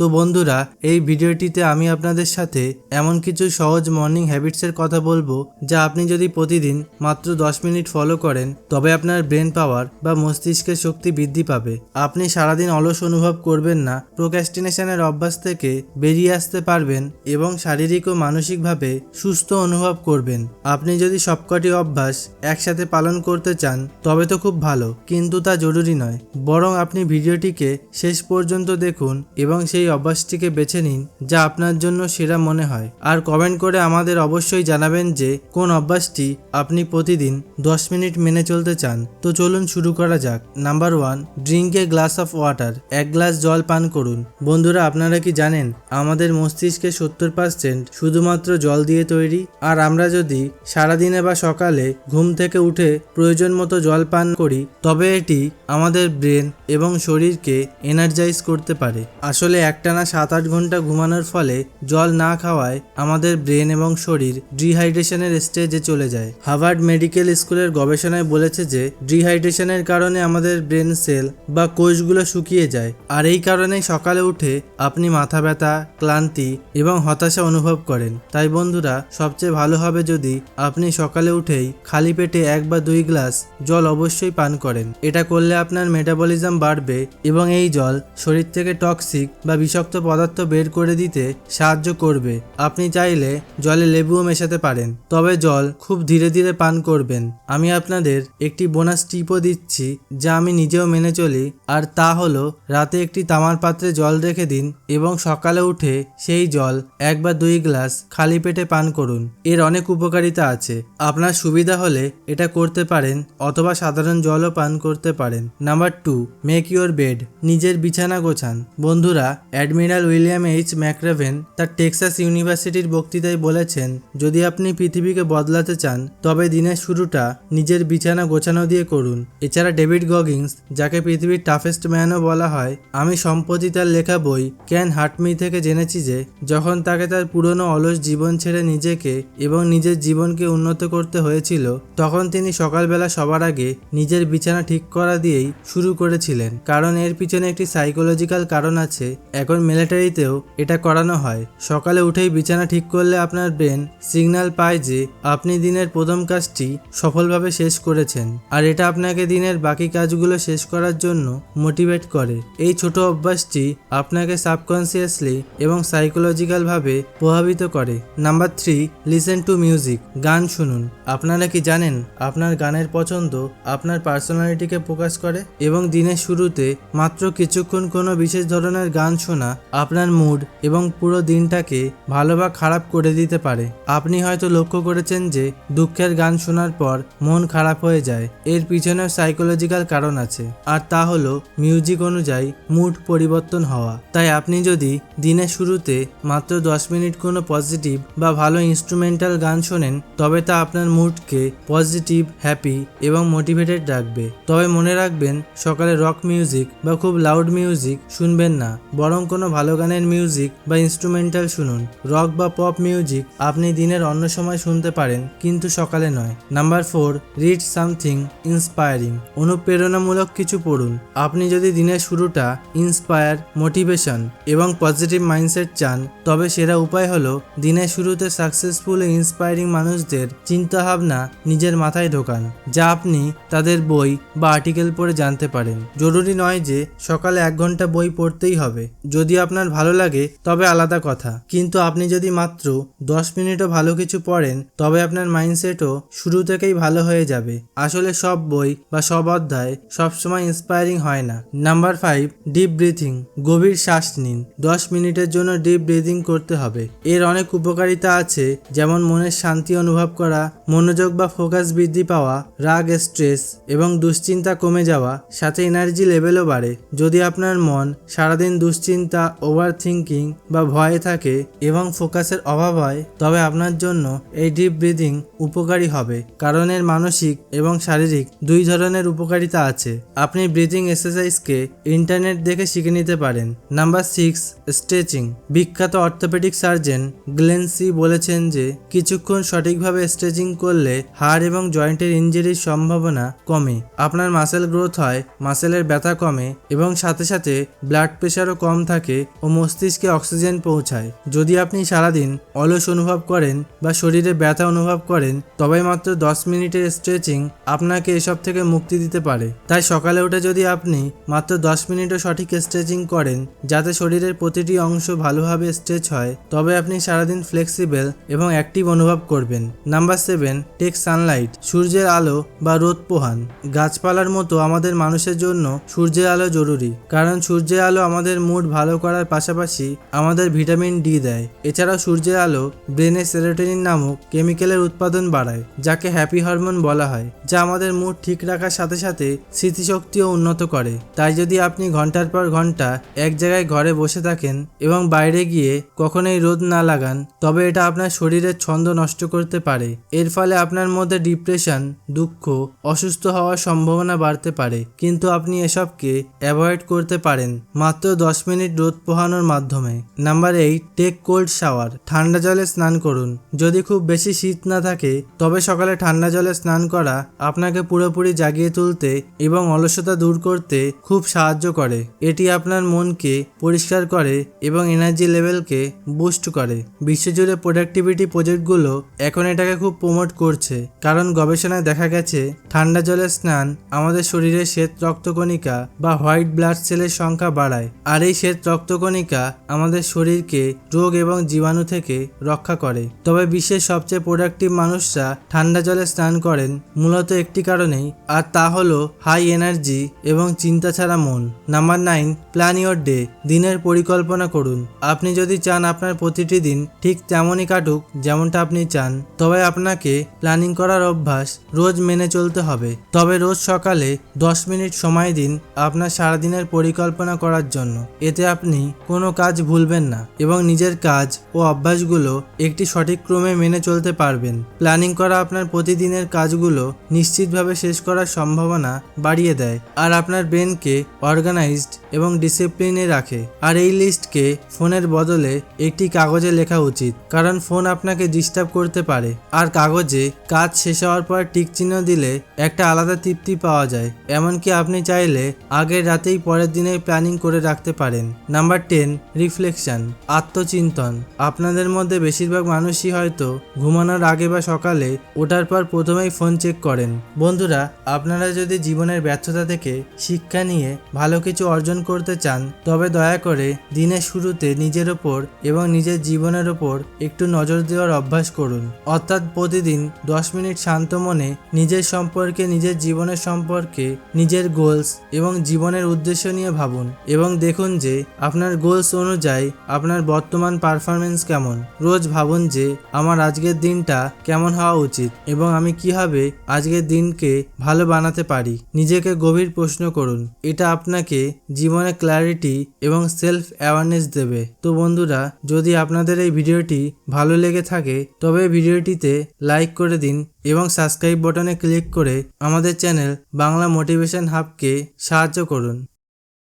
তো বন্ধুরা, এই ভিডিওটিতে আমি আপনাদের সাথে এমন কিছু সহজ মর্নিং হ্যাবিটসের কথা বলব যা আপনি যদি প্রতিদিন মাত্র 10 মিনিট ফলো করেন, তবে আপনার ব্রেন পাওয়ার বা মস্তিষ্কের শক্তি বৃদ্ধি পাবে। আপনি সারাদিন অলস অনুভব করবেন না প্রোক্যাস্টিনেশনের অভ্যাস থেকে বেরিয়ে আসতে পারবেন এবং শারীরিক ও মানসিকভাবে সুস্থ অনুভব করবেন। আপনি যদি সবকটি অভ্যাস একসাথে পালন করতে চান, তবে তো খুব ভালো, কিন্তু তা জরুরি নয়। বরং আপনি ভিডিওটিকে শেষ পর্যন্ত দেখুন এবং সেই অভ্যাসটিকে বেছে নিন, যা আপনার জন্য সেরা মনে হয়। আর কমেন্ট করে আমাদের অবশ্যই জানাবেন যে, কোন অভ্যাসটি আপনি প্রতিদিন 10 মিনিট মেনে চলতে চান। তো চলুন শুরু করা যাক। Number one, drink a glass of water, এক গ্লাস জল পান করুন। বন্ধুরা, আপনারা কি জানেন, আমাদের মস্তিষ্কে সত্তর পার্সেন্ট শুধুমাত্র জল দিয়ে তৈরি? আর আমরা যদি সারাদিনে বা সকালে ঘুম থেকে উঠে প্রয়োজন মতো জল পান করি, তবে এটি আমাদের ব্রেন এবং শরীরকে এনার্জাইজ করতে পারে। আসলে একটানা সাত আট ঘণ্টা ঘুমানোর ফলে জল না খাওয়ায় আমাদের ব্রেন এবং শরীর ডিহাইড্রেশনের স্টেজে চলে যায়। হার্ভার্ড মেডিকেল স্কুলের গবেষণায় বলেছে যে ডিহাইড্রেশনের কারণে আমাদের ব্রেন সেল বা কোষগুলো শুকিয়ে যায় আর এই কারণেই সকালে উঠে আপনি মাথা ব্যথা, ক্লান্তি এবং হতাশা অনুভব করেন। তাই বন্ধুরা, সবচেয়ে ভালো হবে যদি আপনি সকালে উঠেই খালি পেটে এক বা দুই গ্লাস জল অবশ্যই পান করেন। এটা করলে আপনার মেটাবলিজম বাড়বে এবং এই জল শরীর থেকে টক্সিক বা বিষাক্ত পদার্থ বের করে দিতে সাহায্য করবে। আপনি চাইলে জলে লেবুও মেশাতে পারেন। তবে জল খুব ধীরে ধীরে পান করবেন। আমি আপনাদের একটি বোনাস টিপও দিচ্ছি যা আমি নিজেও মেনে চলি, আর তা হলো রাতে একটি তামার পাত্রে জল রেখে দিন এবং সকালে উঠে সেই জল এক বা দুই গ্লাস খালি পেটে পান করুন। এর অনেক উপকারিতা আছে। আপনার সুবিধা হলে এটা করতে পারেন অথবা সাধারণ জলও পান করতে পারেন। Number two, make your bed, নিজের বিছানা গোছান। বন্ধুরা অ্যাডমিরাল উইলিয়াম এইচ ম্যাক্রেভেন তার টেক্সাস ইউনিভার্সিটির বক্তৃতায় বলেছেন, যদি আপনি পৃথিবীকে বদলাতে চান, তবে দিনের শুরুটা নিজের বিছানা গোছানো দিয়ে করুন। এছাড়া ডেভিড গগিংস, যাকে পৃথিবীর টাফেস্ট ম্যানও বলা হয়, আমি সম্প্রতি তার লেখা বই ক্যান হাটমি থেকে জেনেছি যে, যখন তাকে তার পুরনো অলস জীবন ছেড়ে নিজেকে এবং নিজের জীবনকে উন্নত করতে হয়েছিল, তখন তিনি সকালবেলা সবার আগে নিজের বিছানা ঠিক করা দিয়েই শুরু করেছিলেন। কারণ এর পিছনে একটি সাইকোলজিক্যাল কারণ আছে এখন মিলিটারিতেও এটা করানো হয়। সকালে উঠেই বিছানা ঠিক করলে আপনার ব্রেন সিগন্যাল পায় যে আপনি দিনের প্রথম কাজটি সফলভাবে শেষ করেছেন আর এটা আপনাকে দিনের বাকি কাজগুলো শেষ করার জন্য মোটিভেট করে। এই ছোট অভ্যাসটি আপনাকে সাবকনসিয়াসলি এবং সাইকোলজিক্যালভাবে প্রভাবিত করে। Number three, listen to music, গান শুনুন। আপনারা কি জানেন আপনার গানের পছন্দ আপনার পার্সোনালিটিকে প্রকাশ করে? এবং দিনের শুরুতে মাত্র কিছুক্ষণ কোনো বিশেষ ধরনের গান শোনা আপনার মুড এবং পুরো দিনটাকে ভালো বা খারাপ করে দিতে পারে। আপনি হয়তো লক্ষ্য করেছেন যে, দুঃখের গান শোনার পর মন খারাপ হয়ে যায়। এর পিছনেও সাইকোলজিক্যাল কারণ আছে। আর তা হলো মিউজিক অনুযায়ী মুড পরিবর্তন হওয়া। তাই আপনি যদি দিনের শুরুতে মাত্র দশ মিনিট কোনো পজিটিভ বা ভালো ইনস্ট্রুমেন্টাল গান শোনেন, তবে তা আপনার মুডকে পজিটিভ হ্যাপি এবং মোটিভেটেড রাখবে। তবে মনে রাখবেন, সকালে রক মিউজিক বা খুব লাউড মিউজিক শুনবেন না। বরং কোনো ভালো গানের মিউজিক বা ইনস্ট্রুমেন্টাল শুনুন। রক বা পপ মিউজিক আপনি দিনের অন্য সময় শুনতে পারেন, কিন্তু সকালে নয়। Number four read something inspiring অনুপ্রেরণামূলক কিছু পড়ুন। আপনি যদি দিনের শুরুটা ইন্সপায়ার মোটিভেশন এবং পজিটিভ মাইন্ডসেট চান, তবে সেরা উপায় হলো দিনের শুরুতে সাকসেসফুল ইন্সপায়ারিং মানুষদের চিন্তাভাবনা নিজের মাথায় ঢোকান, যা আপনি তাদের বই বা আর্টিকেল পড়ে জানতে পারেন। জরুরি নয় যে সকালে এক ঘণ্টা বই পড়তেই হবে। যদি আপনার ভালো লাগে, তবে আলাদা কথা। কিন্তু আপনি যদি মাত্র দশ মিনিটও ভালো কিছু পড়েন, তবে আপনার মাইন্ডসেটও শুরু থেকেই ভালো হয়ে যাবে। আসলে সব বই বা সব অধ্যায় সবসময় ইন্সপায়ারিং হয় না। নাম্বার ফাইভ ডিপ ব্রিথিং গভীর শ্বাস নিন। দশ মিনিটের জন্য ডিপ ব্রিথিং করতে হবে। এর অনেক উপকারিতা আছে, যেমন মনের শান্তি অনুভব করা, মনোযোগ বা ফোকাস বৃদ্ধি পাওয়া, রাগ স্ট্রেস এবং দুশ্চিন্তা কমে যাওয়া, সাথে এনার্জি লেভেলও বাড়ে। যদি আপনার মন সারাদিন দুশ্চিন্তা ওভার থিঙ্কিং বা ভয়ে থাকে এবং ফোকাসের অভাব হয়, তবে আপনার জন্য এই ডিপ ব্রিদিং উপকারী হবে। কারণ এর মানসিক এবং শারীরিক দুই ধরনের উপকারিতা আছে। আপনি ব্রিদিং এক্সারসাইজকে ইন্টারনেট দেখে শিখে নিতে পারেন। নাম্বার সিক্স স্ট্রেচিং বিখ্যাত অর্থোপেডিক সার্জন গ্লেন্সি বলেছেন যে, কিছুক্ষণ সঠিকভাবে স্ট্রেচিং করলে হাড় এবং জয়েন্টের ইঞ্জুরির সম্ভাবনা কমে। আপনার মাসেল গ্রোথ হয় মাসেলের ব্যথা কমে এবং সাথে সাথে ব্লাড প্রেশারও কম থাকে ও মস্তিষ্কে অক্সিজেন পৌঁছায়। যদি আপনি সারাদিন অলস অনুভব করেন বা শরীরে ব্যথা অনুভব করেন তবে মাত্র দশ মিনিটের স্ট্রেচিং আপনাকে এসব থেকে মুক্তি দিতে পারে। তাই সকালে উঠে যদি আপনি মাত্র দশ মিনিটও সঠিক স্ট্রেচিং করেন, যাতে শরীরের প্রতিটি অংশ ভালোভাবে স্ট্রেচ হয়, তবে আপনি সারাদিন ফ্লেক্সিবল এবং অ্যাক্টিভ অনুভব করবেন। নাম্বার সেভেন, টেক সানলাইট, সূর্যের আলো বা রোদ পোহান। গাছপালার মতো আমাদের মানুষের জন্য সূর্যের আলো জরুরি, কারণ সূর্যের আলো আমাদের মুড ভালো করার পাশাপাশি আমাদের ভিটামিন ডি দেয়। এছাড়াও সূর্যের আলো ব্রেনে সেরোটোনিন নামক কেমিক্যালের উৎপাদন বাড়ায়, যাকে হ্যাপি হরমোন বলা হয়, যা আমাদের মুড ঠিক রাখার সাথে সাথে স্মৃতিশক্তিও উন্নত করে। তাই যদি আপনি ঘণ্টার পর ঘণ্টা এক জায়গায় ঘরে বসে থাকেন এবং বাইরে গিয়ে কখনোই রোদ না লাগান, তবে এটা আপনার শরীরের ছন্দ নষ্ট করতে পারে। এর ফলে আপনার মধ্যে ডিপ্রেশন, দুঃখ, অসুস্থ হওয়ার সম্ভাবনা বাড়তে পারে। কিন্তু আপনি এসবকে অ্যাভয়েড করতে পারেন। মাত্র দশ মিনিট রোদ পোহানোর মাধ্যমে। Number eight take cold shower ঠান্ডা জলে স্নান করুন। যদি খুব বেশি শীত না থাকে, তবে সকালে ঠান্ডা জলে স্নান করা আপনাকে পুরোপুরি জাগিয়ে তুলতে এবং অলসতা দূর করতে খুব সাহায্য করে। এটি আপনার মনকে পরিষ্কার করে এবং এনার্জি লেভেলকে বুস্ট করে। বিশ্বজুড়ে প্রোডাক্টিভিটি প্রজেক্টগুলো এখন এটাকে খুব প্রমোট করছে। কারণ গবেষণায় দেখা গেছে, ঠান্ডা জলে স্নান আমাদের শরীরে শ্বেত রক্তকণিকা বা হোয়াইট ব্লাড সেলের সংখ্যা বাড়ায়। আর এই শ্বেত রক্তকণিকা আমাদের শরীরকে রোগ এবং জীবাণু থেকে রক্ষা করে। তবে বিশ্বের সবচেয়ে প্রোডাক্টিভ মানুষরা ঠান্ডা জলে স্নান করেন মূলত একটি কারণেই, আর তা হলো হাই এনার্জি এবং চিন্তা ছাড়া মন। Number nine plan your day দিনের পরিকল্পনা করুন। আপনি যদি চান আপনার প্রতিটি দিন ঠিক তেমনই কাটুক যেমনটা আপনি চান, তবে আপনাকে প্ল্যানিং করার অভ্যাস রোজ মেনে চলতে হবে। তবে রোজ সকালে দশ মিনিট সময় দিন আপনার সারাদিনের পরিকল্পনা করার জন্য। এতে আপনি কোনো কাজ ভুলবেন না এবং নিজের কাজ ও অভ্যাসগুলো একটি সঠিক ক্রমে মেনে চলতে পারবেন। প্ল্যানিং করা আপনার প্রতিদিনের কাজগুলো নিশ্চিতভাবে শেষ করার সম্ভাবনা বাড়িয়ে দেয় আর আপনার ব্রেনকে অর্গানাইজড এবং ডিসিপ্লিনে রাখে। আর এই লিস্টকে ফোনের বদলে একটি কাগজে লেখা উচিত, কারণ ফোন আপনাকে ডিস্টার্ব করতে পারে। আর কাগজে কাজ শেষ হওয়ার পর টিক চিহ্ন দিলে একটা আলাদা তৃপ্তি পাওয়া যায়, এমনকি আপনি চাইলে আগের রাতেই পরের দিনের প্ল্যানিং করে রাখতে পারেন। নাম্বার টেন রিফ্লেকশন আত্মচিন্তন। আপনাদের মধ্যে বেশিরভাগ মানুষই হয়তো ঘুমানোর আগে বা সকালে ওঠার পর প্রথমেই ফোন চেক করেন। বন্ধুরা, আপনারা যদি জীবনের ব্যর্থতা থেকে শিক্ষা নিয়ে ভালো কিছু অর্জন করতে চান, তবে দয়া করে দিনের শুরুতে নিজের ওপর এবং নিজের জীবনের ওপর একটু নজর দেওয়ার অভ্যাস করুন। অর্থাৎ প্রতিদিন দশ মিনিট শান্ত মনে নিজের সম্পর্কে, নিজের জীবনের সম্পর্কে, নিজের গোলস এবং জীবনের উদ্দেশ্য নিয়ে ভাবুন। এবং দেখুন যে আপনার গোলস অনুযায়ী আপনার বর্তমান পারফরমেন্স কেমন? রোজ ভাবুন যে আমার আজকের দিনটা কেমন হওয়া উচিত এবং আমি কীভাবে আজকের দিনকে ভালো বানাতে পারি। নিজেকে গভীর প্রশ্ন করুন, এটা আপনাকে জীবনে ক্ল্যারিটি এবং সেলফ অ্যাওয়ারনেস দেবে। তো বন্ধুরা, যদি আপনাদের এই ভিডিওটি ভালো লেগে থাকে, তবে ভিডিওটিতে লাইক করে দিন এবং সাবস্ক্রাইব বটনে ক্লিক করে আমাদের চ্যানেল বাংলা মোটিভেশন হাবকে সাহায্য করুন।